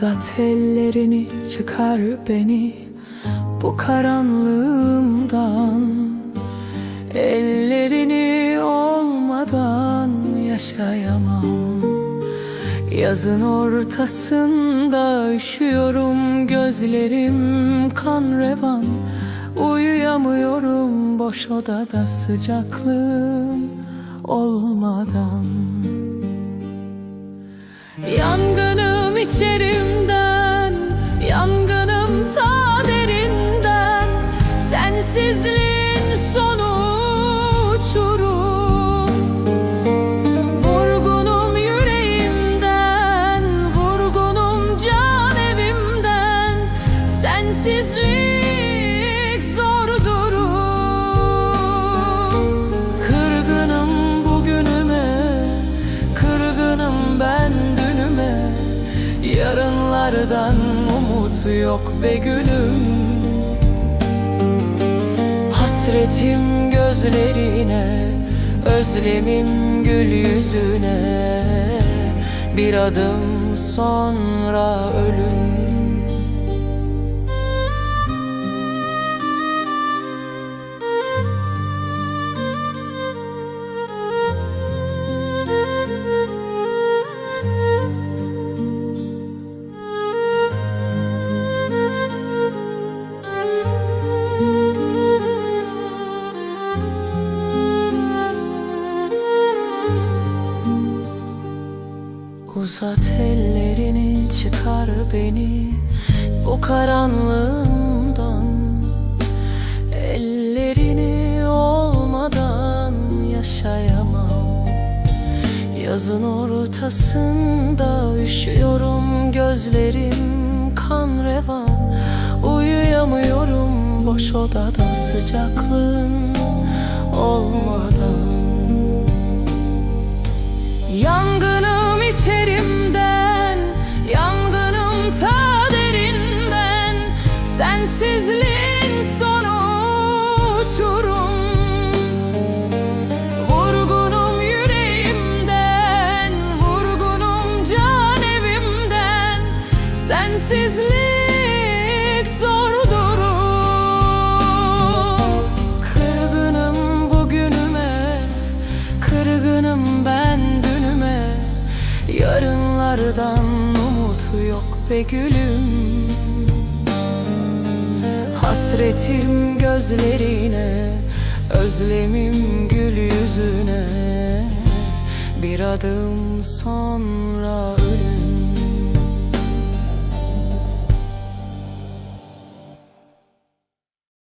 Uzat ellerini çıkar beni bu karanlığımdan. Ellerini olmadan yaşayamam. Yazın ortasında üşüyorum gözlerim kan revan. Uyuyamıyorum boş odada sıcaklığın olmadan. Yangınım içerimden Yangınım ta derinden Sensizliğin sonu uçurum Vurgunum yüreğimden Vurgunum can evimden Sensizlik Yarınlardan umut yok be gülüm. Hasretim gözlerine Özlemim gül yüzüne. Bir adım sonra ölüm Uzat ellerini çıkar beni bu karanlığımdan. Ellerini olmadan yaşayamam. Yazın ortasında üşüyorum gözlerim kan revan. Uyuyamıyorum boş odada sıcaklığın olmadan. Yangınım Kırgınım ben dünüme. Yarınlardan umut yok be gülüm. Hasretim gözlerine Özlemim gül yüzüne. Bir adım sonra ölüm